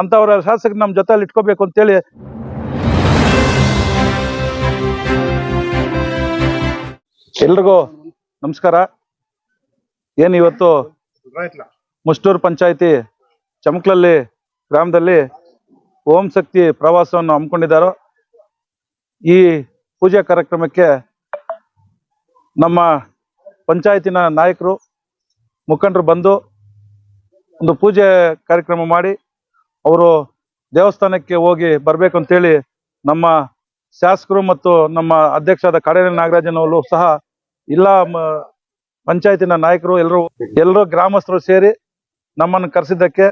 ಅಂತವರ ಶಾಸಕರು ನಮ್ಮ ಜೊತೆಲಿ ಇಟ್ಕೋಬೇಕು ಅಂತೇಳಿ ಎಲ್ರಿಗೂ ನಮಸ್ಕಾರ. ಏನ್ ಇವತ್ತು ಮುಷ್ಟೂರು ಪಂಚಾಯತಿ ಚಮಕ್ಲಲ್ಲಿ ಗ್ರಾಮದಲ್ಲಿ ಓಂ ಶಕ್ತಿ ಪ್ರವಾಸವನ್ನು ಹಮ್ಮಿಕೊಂಡಿದ್ದಾರೋ. ಈ ಪೂಜಾ ಕಾರ್ಯಕ್ರಮಕ್ಕೆ ನಮ್ಮ ಪಂಚಾಯತಿನ ನಾಯಕರು ಮುಖಂಡರು ಬಂದು ಒಂದು ಪೂಜೆ ಕಾರ್ಯಕ್ರಮ ಮಾಡಿ ಅವರು ದೇವಸ್ಥಾನಕ್ಕೆ ಹೋಗಿ ಬರ್ಬೇಕು ಅಂತೇಳಿ ನಮ್ಮ ಶಾಸಕರು ಮತ್ತು ನಮ್ಮ ಅಧ್ಯಕ್ಷರಾದ ಕಾಡೇರಿ ನಾಗರಾಜನವರು ಸಹ ಇಲ್ಲ ಪಂಚಾಯತಿನ ನಾಯಕರು ಎಲ್ಲರೂ ಎಲ್ಲರೂ ಗ್ರಾಮಸ್ಥರು ಸೇರಿ ನಮ್ಮನ್ನು ಕರೆಸಿದ್ದಕ್ಕೆ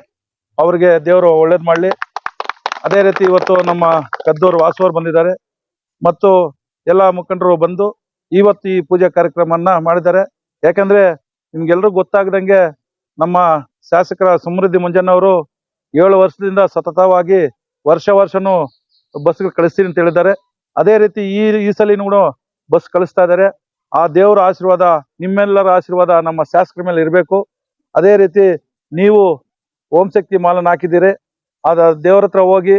ಅವರಿಗೆ ದೇವರು ಒಳ್ಳೇದು ಮಾಡಲಿ. ಅದೇ ರೀತಿ ಇವತ್ತು ನಮ್ಮ ಕದ್ದೂರು ವಾಸುವರು ಬಂದಿದ್ದಾರೆ. ಮತ್ತು ಎಲ್ಲ ಮುಖಂಡರು ಬಂದು ಇವತ್ತು ಈ ಪೂಜೆ ಕಾರ್ಯಕ್ರಮವನ್ನ ಮಾಡಿದ್ದಾರೆ. ಯಾಕಂದ್ರೆ ನಿಮ್ಗೆಲ್ರಿಗೂ ಗೊತ್ತಾಗದಂಗೆ ನಮ್ಮ ಶಾಸಕರ ಸಮೃದ್ಧಿ ಮಂಜಣ್ಣವರು ಏಳು ವರ್ಷದಿಂದ ಸತತವಾಗಿ ವರ್ಷ ವರ್ಷನೂ ಬಸ್ಗಳು ಕಳಿಸ್ತೀನಿ ಅಂತ ಹೇಳಿದ್ದಾರೆ. ಅದೇ ರೀತಿ ಈ ಈ ಸಲಿನೂ ಕೂಡ ಬಸ್ ಕಳಿಸ್ತಾ ಇದ್ದಾರೆ. ಆ ದೇವರ ಆಶೀರ್ವಾದ, ನಿಮ್ಮೆಲ್ಲರ ಆಶೀರ್ವಾದ ನಮ್ಮ ಶಾಸಕರ ಮೇಲೆ ಇರಬೇಕು. ಅದೇ ರೀತಿ ನೀವು ಓಂ ಶಕ್ತಿ ಮಾಲನ್ನು ಹಾಕಿದ್ದೀರಿ. ಅದ ದೇವ್ರ ಹತ್ರ ಹೋಗಿ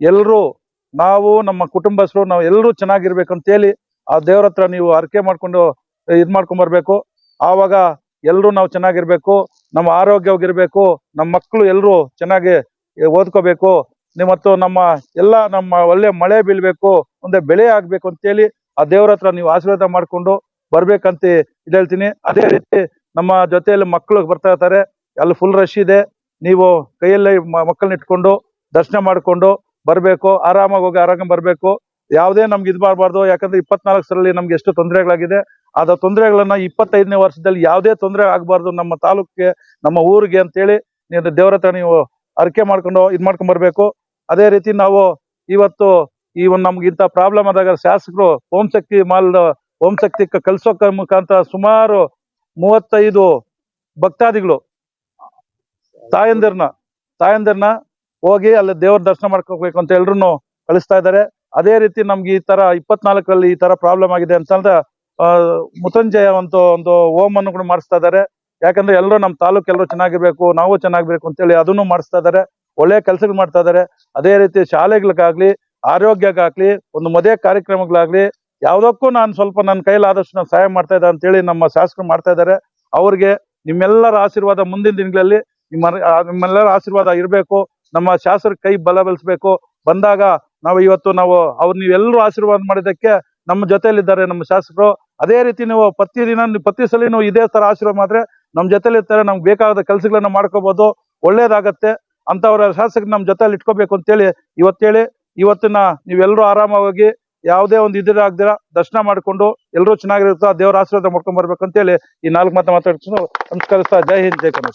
ಎಲ್ಲರೂ ನಾವು, ನಮ್ಮ ಕುಟುಂಬಸ್ಥರು, ನಾವು ಎಲ್ಲರೂ ಚೆನ್ನಾಗಿರ್ಬೇಕು ಅಂತೇಳಿ ಆ ದೇವ್ರ ಹತ್ರ ನೀವು ಹರಕೆ ಮಾಡ್ಕೊಂಡು, ಇದು ಮಾಡ್ಕೊಂಬರ್ಬೇಕು ಆವಾಗ ಎಲ್ಲರೂ ನಾವು ಚೆನ್ನಾಗಿರ್ಬೇಕು, ನಮ್ಮ ಆರೋಗ್ಯವಾಗಿರ್ಬೇಕು ನಮ್ಮ ಮಕ್ಕಳು ಎಲ್ಲರೂ ಚೆನ್ನಾಗಿ ಓದ್ಕೋಬೇಕು ಮತ್ತು ನಮ್ಮ ಎಲ್ಲ ನಮ್ಮ ಒಳ್ಳೆ ಮಳೆ ಬೀಳ್ಬೇಕು, ಒಂದೇ ಬೆಳೆ ಆಗ್ಬೇಕು ಅಂತೇಳಿ ಆ ದೇವ್ರ ಹತ್ರ ನೀವು ಆಶೀರ್ವಾದ ಮಾಡ್ಕೊಂಡು ಬರ್ಬೇಕಂತ ಇದು ಹೇಳ್ತೀನಿ. ಅದೇ ರೀತಿ ನಮ್ಮ ಜೊತೆಯಲ್ಲಿ ಮಕ್ಕಳು ಬರ್ತಾ ಇರ್ತಾರೆ ಅಲ್ಲಿ ಫುಲ್ ರಶ್ ಇದೆ. ನೀವು ಕೈಯಲ್ಲಿ ಮಕ್ಕಳನ್ನ ಇಟ್ಕೊಂಡು ದರ್ಶನ ಮಾಡ್ಕೊಂಡು ಬರ್ಬೇಕು, ಆರಾಮಾಗಿ ಹೋಗಿ ಆರಾಮ ಬರ್ಬೇಕು. ಯಾವುದೇ ನಮ್ಗೆ ಇದು ಮಾಡಬಾರ್ದು. ಯಾಕಂದ್ರೆ ಇಪ್ಪತ್ನಾಲ್ಕು ಸರಲ್ಲಿ ನಮ್ಗೆ ಎಷ್ಟು ತೊಂದರೆಗಳಾಗಿದೆ. ಅದ ತೊಂದರೆಗಳನ್ನ ಇಪ್ಪತ್ತೈದನೇ ವರ್ಷದಲ್ಲಿ ಯಾವುದೇ ತೊಂದರೆ ಆಗಬಾರ್ದು ನಮ್ಮ ತಾಲೂಕಿಗೆ, ನಮ್ಮ ಊರಿಗೆ ಅಂತೇಳಿ ನೀವು ದೇವರ ಹತ್ರ ನೀವು ಅರಕೆ ಮಾಡ್ಕೊಂಡು ಇದು ಮಾಡ್ಕೊಂಡ್ ಬರಬೇಕು. ಅದೇ ರೀತಿ ನಾವು ಇವತ್ತು ಈ ಒಂದು ನಮ್ಗೆ ಇಂಥ ಪ್ರಾಬ್ಲಮ್ ಆದಾಗ ಶಾಸಕರು ಓಂ ಶಕ್ತಿ ಮಾಲ್ ಓಂ ಶಕ್ತಿ ಕಲ್ಸೋಕ ಮುಖಾಂತರ ಸುಮಾರು ಮೂವತ್ತೈದು ಭಕ್ತಾದಿಗಳು ತಾಯಂದಿರ್ನ ತಾಯಂದಿರ್ನ ಹೋಗಿ ಅಲ್ಲಿ ದೇವ್ರ ದರ್ಶನ ಮಾಡ್ಕೋಬೇಕು ಅಂತ ಎಲ್ರು ಕಳಿಸ್ತಾ ಇದ್ದಾರೆ. ಅದೇ ರೀತಿ ನಮ್ಗೆ ಈ ತರ ಇಪ್ಪತ್ನಾಲ್ಕರಲ್ಲಿ ಈ ತರ ಪ್ರಾಬ್ಲಮ್ ಆಗಿದೆ ಅಂತಂದ್ರೆ ಮುತಂಜಯ ಒಂದು ಒಂದು ಹೋಮ್ ಅನ್ನು ಕೂಡ ಮಾಡಿಸ್ತಾ ಇದ್ದಾರೆ. ಯಾಕಂದ್ರೆ ಎಲ್ಲರೂ ನಮ್ಮ ತಾಲೂಕು ಎಲ್ಲರೂ ಚೆನ್ನಾಗಿರ್ಬೇಕು, ನಾವು ಚೆನ್ನಾಗಿರ್ಬೇಕು ಅಂತೇಳಿ ಅದನ್ನು ಮಾಡಿಸ್ತಾ ಇದ್ದಾರೆ. ಒಳ್ಳೆ ಕೆಲಸಗಳು ಮಾಡ್ತಾ ಇದ್ದಾರೆ. ಅದೇ ರೀತಿ ಶಾಲೆಗಳಿಗಾಗ್ಲಿ, ಆರೋಗ್ಯಕ್ಕಾಗ್ಲಿ, ಒಂದು ಮದುವೆ ಕಾರ್ಯಕ್ರಮಗಳಾಗ್ಲಿ, ಯಾವ್ದಕ್ಕೂ ನಾನು ಸ್ವಲ್ಪ ನನ್ನ ಕೈಲಾದಷ್ಟು ನಾನು ಸಹಾಯ ಮಾಡ್ತಾ ಇದ್ದೆ ಅಂತೇಳಿ ನಮ್ಮ ಶಾಸಕರು ಮಾಡ್ತಾ ಇದ್ದಾರೆ. ಅವ್ರಿಗೆ ನಿಮ್ಮೆಲ್ಲರ ಆಶೀರ್ವಾದ ಮುಂದಿನ ದಿನಗಳಲ್ಲಿ ನಿಮ್ಮ ನಿಮ್ಮೆಲ್ಲರ ಆಶೀರ್ವಾದ ಇರಬೇಕು. ನಮ್ಮ ಶಾಸಕರ ಕೈ ಬಲ ಬೆಳೆಸಬೇಕು ಬಂದಾಗ ನಾವು ಇವತ್ತು ನಾವು ಅವ್ರು, ನೀವೆಲ್ಲರೂ ಆಶೀರ್ವಾದ ಮಾಡಿದ್ದಕ್ಕೆ ನಮ್ಮ ಜೊತೆಯಲ್ಲಿದ್ದಾರೆ ನಮ್ಮ ಶಾಸಕರು. ಅದೇ ರೀತಿ ನೀವು ಪ್ರತಿ ದಿನ ಪ್ರತಿ ಸಲ ನೀವು ಇದೇ ತರ ಆಶೀರ್ವಾದ ಮಾಡಿದ್ರೆ ನಮ್ಮ ಜೊತೆಲಿ ಇರ್ತಾರೆ, ನಮ್ಗೆ ಬೇಕಾದ ಕೆಲಸಗಳನ್ನ ಮಾಡ್ಕೋಬಹುದು ಒಳ್ಳೇದಾಗತ್ತೆ ಅಂತವ್ರ ಶಾಸಕ ನಮ್ಮ ಜೊತೆಲಿ ಇಟ್ಕೋಬೇಕು ಅಂತೇಳಿ ಇವತ್ತೇಳಿ ಇವತ್ತಿನ ನೀವೆಲ್ಲರೂ ಆರಾಮವಾಗಿ ಯಾವುದೇ ಒಂದು ಇದಿರಾಗ್ದಿರ ದರ್ಶನ ಮಾಡಿಕೊಂಡು ಎಲ್ಲರೂ ಚೆನ್ನಾಗಿರುತ್ತೆ ದೇವರ ಆಶೀರ್ವಾದ ಮಾಡ್ಕೊಂಡ್ ಬರ್ಬೇಕು ಅಂತೇಳಿ ಈ ನಾಲ್ಕು ಮಾತು ಮಾತಾಡ್ತೀನಿ ನಮಸ್ಕರಿಸ್ತಾ ಜೈ ಹಿಂದ್, ಜೈ ಕನ್ನಡ.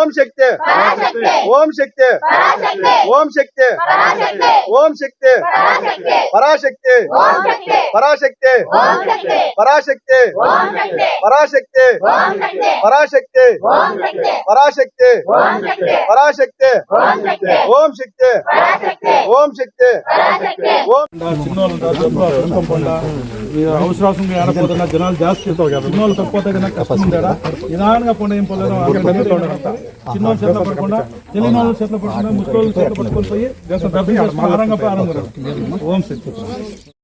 ఓం శక్తి ఓం శక్తి ఓం శక్తి ఓం శక్తి పరాశక్తి పరాశక్తి పరాశక్తి పరాశక్తి పరాశక్తి పరాశక్తి పరాశక్తి ఓం శక్తి ఓం శక్తి అవసరం ఏడపోతున్నా జనాలు జాస్తి చిన్నోళ్ళు తక్కువ తగిన కష్టం నిదానంగా పండుగ ఏం పొందడం చిన్నోళ్ళు చేతిలో పడకుండా తెలియని వాళ్ళు చేతిలో పడకుండా ముసలి చేతిలో పట్టుకొని పోయి ఆరంగా ప్రారంభం ఓం శక్తి.